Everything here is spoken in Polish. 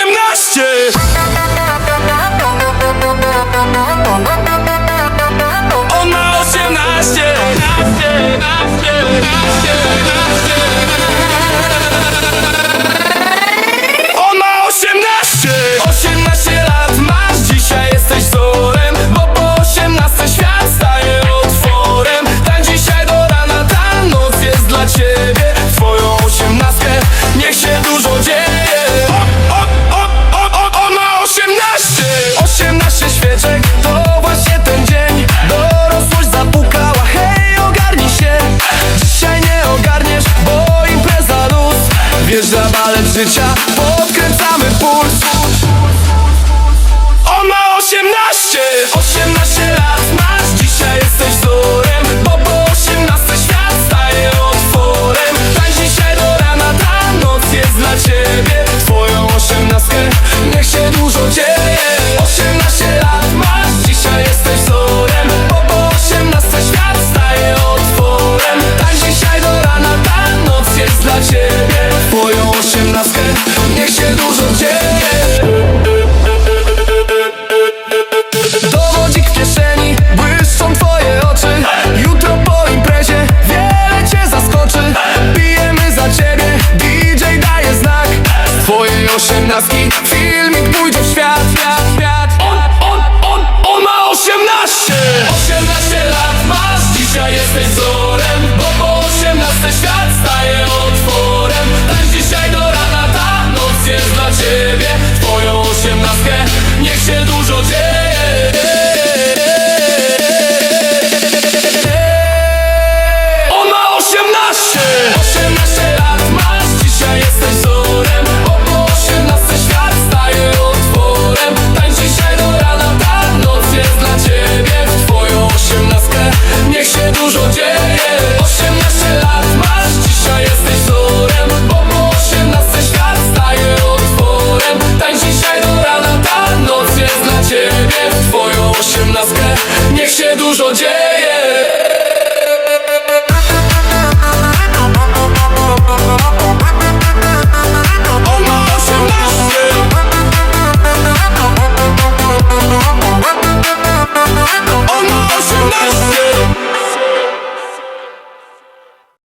osiemnaście. Ona osiemnaście. życia. Podkręcamy puls. On ma 18 18 na skit Filmik pójdzie w świat, świat, świat. On, on, on, on ma osiemnaście. Niech się dużo dzieje.